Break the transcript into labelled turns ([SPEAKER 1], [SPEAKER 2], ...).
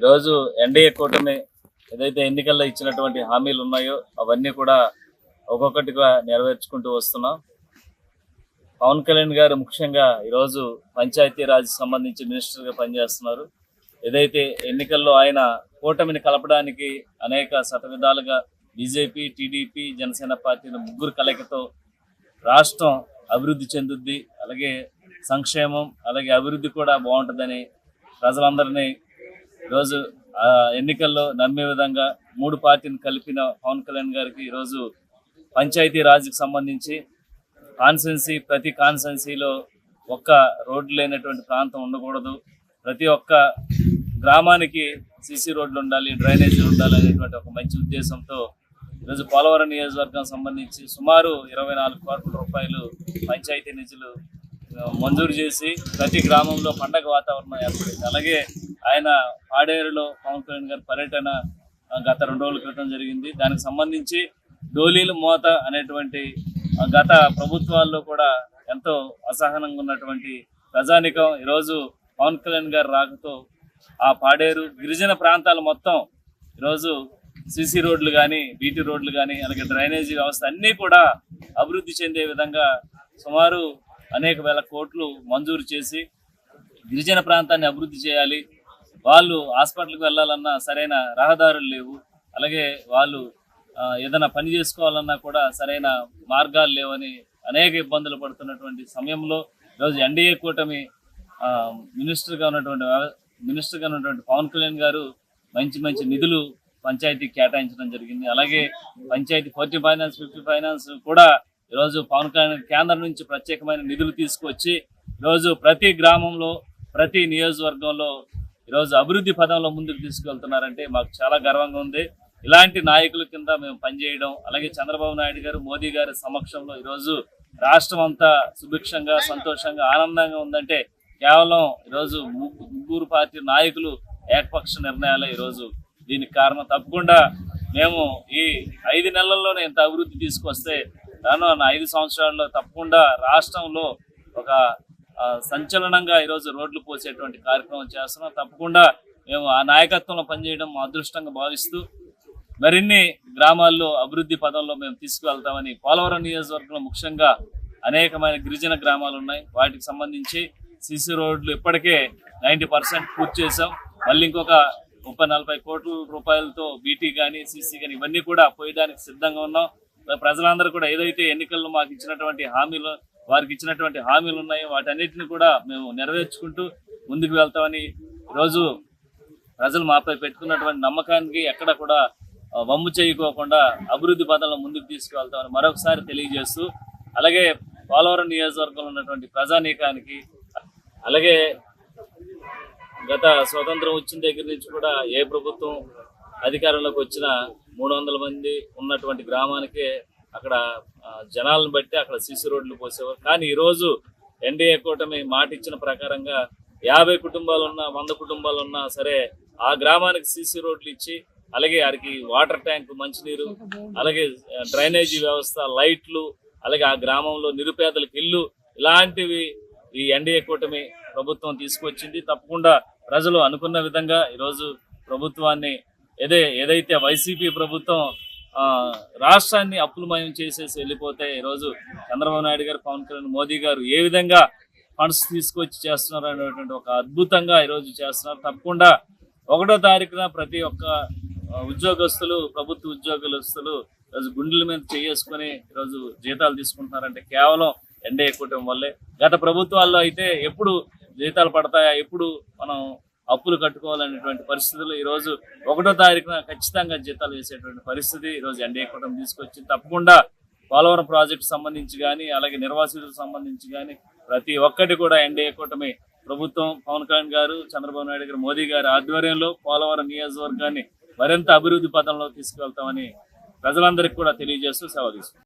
[SPEAKER 1] ఈరోజు ఎన్డీఏ కూటమి ఏదైతే ఎన్నికల్లో ఇచ్చినటువంటి హామీలు ఉన్నాయో అవన్నీ కూడా ఒక్కొక్కటిగా నెరవేర్చుకుంటూ వస్తున్నాం. పవన్ కళ్యాణ్ గారు ముఖ్యంగా ఈరోజు పంచాయతీరాజ్ సంబంధించి మినిస్టర్గా పనిచేస్తున్నారు. ఏదైతే ఎన్నికల్లో ఆయన కూటమిని కలపడానికి అనేక శతవిధాలుగా బీజేపీ టీడీపీ జనసేన పార్టీల ముగ్గురు కలయికతో రాష్ట్రం అభివృద్ధి చెందుద్ది. అలాగే సంక్షేమం అలాగే అభివృద్ధి కూడా బాగుంటుందని ప్రజలందరినీ ఈరోజు ఆ ఎన్నికల్లో నమ్మే విధంగా మూడు పార్టీని కలిపిన పవన్ కళ్యాణ్ గారికి ఈరోజు పంచాయతీ రాజ్కి సంబంధించి కాన్సెన్సీ ప్రతి కాన్సెన్సీలో ఒక్క రోడ్లు లేనటువంటి ప్రాంతం ఉండకూడదు. ప్రతి ఒక్క గ్రామానికి సీసీ రోడ్లు ఉండాలి డ్రైనేజీలు ఉండాలి అనేటువంటి ఒక మంచి ఉద్దేశంతో ఈరోజు పోలవరం నియోజకవర్గం సంబంధించి సుమారు ఇరవై నాలుగు కోట్ల రూపాయలు పంచాయతీ నిధులు మంజూరు చేసి ప్రతి గ్రామంలో పండగ వాతావరణం ఏర్పడింది. అలాగే ఆయన పాడేరులో పవన్ కళ్యాణ్ గారి పర్యటన గత రెండు రోజుల క్రితం జరిగింది. దానికి సంబంధించి డోలీలు మోత అనేటువంటి గత ప్రభుత్వాల్లో కూడా ఎంతో అసహనంగా ఉన్నటువంటి ప్రజానికం ఈరోజు పవన్ కళ్యాణ్ గారు రాకతో ఆ పాడేరు గిరిజన ప్రాంతాలు మొత్తం ఈరోజు సిసి రోడ్లు కానీ బీటీ రోడ్లు కానీ అలాగే డ్రైనేజీ వ్యవస్థ అన్నీ కూడా అభివృద్ధి చెందే విధంగా సుమారు అనేక వేల కోట్లు మంజూరు చేసి గిరిజన ప్రాంతాన్ని అభివృద్ధి చేయాలి. వాళ్ళు హాస్పిటల్కి వెళ్ళాలన్నా సరైన రహదారులు లేవు. అలాగే వాళ్ళు ఏదైనా పని చేసుకోవాలన్నా కూడా సరైన మార్గాలు లేవని అనేక ఇబ్బందులు పడుతున్నటువంటి సమయంలో ఈరోజు ఎన్డీఏ కూటమి మినిస్టర్గా ఉన్నటువంటి మినిస్టర్గా ఉన్నటువంటి పవన్ కళ్యాణ్ గారు మంచి మంచి నిధులు పంచాయతీకి కేటాయించడం జరిగింది. అలాగే panchayat forty finance fifty finance కూడా ఈరోజు పవన్ కళ్యాణ్ కేంద్రం నుంచి ప్రత్యేకమైన నిధులు తీసుకొచ్చి ఈరోజు ప్రతి గ్రామంలో ప్రతి నియోజకవర్గంలో ఈరోజు అభివృద్ధి పదంలో ముందుకు తీసుకెళ్తున్నారంటే మాకు చాలా గర్వంగా ఉంది. ఇలాంటి నాయకుల కింద మేము పనిచేయడం అలాగే చంద్రబాబు నాయుడు గారు మోదీ గారి సమక్షంలో ఈరోజు రాష్ట్రం అంతా సుభిక్షంగా సంతోషంగా ఆనందంగా ఉందంటే కేవలం ఈరోజు ముగ్గు- ముగ్గురు పార్టీ నాయకులు ఏకపక్ష నిర్ణయాలే ఈరోజు దీనికి కారణం. తప్పకుండా మేము ఈ ఐదు నెలల్లోనే ఇంత అభివృద్ధి తీసుకొస్తే రానున్న ఐదు సంవత్సరాల్లో తప్పకుండా రాష్ట్రంలో ఒక సంచలనంగా ఈరోజు రోడ్లు పోసేటువంటి కార్యక్రమం చేస్తున్నాం. తప్పకుండా మేము ఆ నాయకత్వంలో పనిచేయడం మా అదృష్టంగా భావిస్తూ మరిన్ని గ్రామాల్లో అభివృద్ధి పదంలో మేము తీసుకువెళ్తామని పోలవరం నియోజకవర్గంలో ముఖ్యంగా అనేకమైన గిరిజన గ్రామాలు ఉన్నాయి. వాటికి సంబంధించి సిసి రోడ్లు ఇప్పటికే నైంటీ పర్సెంట్ పూర్తి చేసాం మళ్ళీ ఇంకొక ముప్పై నలభై కోట్ల రూపాయలతో బీటీ కానీ సీసీ కానీ ఇవన్నీ కూడా పోయడానికి సిద్ధంగా ఉన్నాం. ప్రజలందరూ కూడా ఏదైతే ఎన్నికల్లో మాకు ఇచ్చినటువంటి హామీలు వారికి ఇచ్చినటువంటి హామీలు ఉన్నాయి. వాటన్నిటిని కూడా మేము నెరవేర్చుకుంటూ ముందుకు వెళ్తామని ఈరోజు ప్రజలు మాపై పెట్టుకున్నటువంటి నమ్మకానికి ఎక్కడ కూడా వమ్ము చేయకోకుండా అభివృద్ధి పదంలో ముందుకు తీసుకువెళ్తామని మరొకసారి తెలియజేస్తూ అలాగే పోలవరం నియోజకవర్గంలో ఉన్నటువంటి ప్రజానీకానికి అలాగే గత స్వతంత్రం వచ్చిన దగ్గర నుంచి కూడా ఏ ప్రభుత్వం అధికారంలోకి వచ్చిన మూడు వందల మంది ఉన్నటువంటి గ్రామానికే అక్కడ జనాలను బట్టి అక్కడ సీసీ రోడ్లు పోసేవారు. కానీ ఈరోజు ఎన్డీఏ కూటమి మాట ఇచ్చిన ప్రకారంగా యాభై కుటుంబాలు ఉన్నా వంద కుటుంబాలు ఉన్నా సరే ఆ గ్రామానికి సీసీ రోడ్లు ఇచ్చి అలాగే వారికి వాటర్ ట్యాంక్ మంచినీరు అలాగే డ్రైనేజీ వ్యవస్థ లైట్లు అలాగే ఆ గ్రామంలో నిరుపేదలకు ఇల్లు ఇలాంటివి ఈ ఎన్డీఏ కూటమి ప్రభుత్వం తీసుకొచ్చింది. తప్పకుండా ప్రజలు అనుకున్న విధంగా ఈరోజు ప్రభుత్వాన్ని ఏదే ఏదైతే వైసీపీ ప్రభుత్వం రాష్ట్రాన్ని అప్పులమయం చేసేసి వెళ్ళిపోతే ఈరోజు చంద్రబాబు నాయుడు గారు పవన్ కళ్యాణ్ మోదీ గారు ఏ విధంగా ఫండ్స్ తీసుకొచ్చి చేస్తున్నారు అనేటువంటి ఒక అద్భుతంగా ఈరోజు చేస్తున్నారు. తప్పకుండా ఒకటో తారీఖున ప్రతి ఒక్క ఉద్యోగస్తులు ప్రభుత్వ ఉద్యోగస్తులు ఈరోజు గుండెల మీద చేసుకుని ఈరోజు జీతాలు తీసుకుంటున్నారంటే కేవలం ఎండే ఎక్కువటం వల్లే. గత ప్రభుత్వాల్లో అయితే ఎప్పుడు జీతాలు పడతాయా? ఎప్పుడు మనం అప్పులు కట్టుకోవాలనేటువంటి పరిస్థితులు ఈ రోజు ఒకటో తారీఖున ఖచ్చితంగా జీతాలు వేసేటువంటి పరిస్థితి ఈ రోజు ఎన్డీఏ కూటమి తీసుకొచ్చి తప్పకుండా పోలవరం ప్రాజెక్టు సంబంధించి కానీ అలాగే నిర్వాసితులకు సంబంధించి కానీ ప్రతి ఒక్కటి కూడా ఎన్డీఏ కూటమి ప్రభుత్వం పవన్ కళ్యాణ్ గారు చంద్రబాబు నాయుడు గారు మోదీ గారి ఆధ్వర్యంలో పోలవరం నియోజకవర్గాన్ని మరింత అభివృద్ధి పథంలో తీసుకువెళ్తామని ప్రజలందరికీ కూడా తెలియజేస్తూ సెలవు తీసుకుంటాం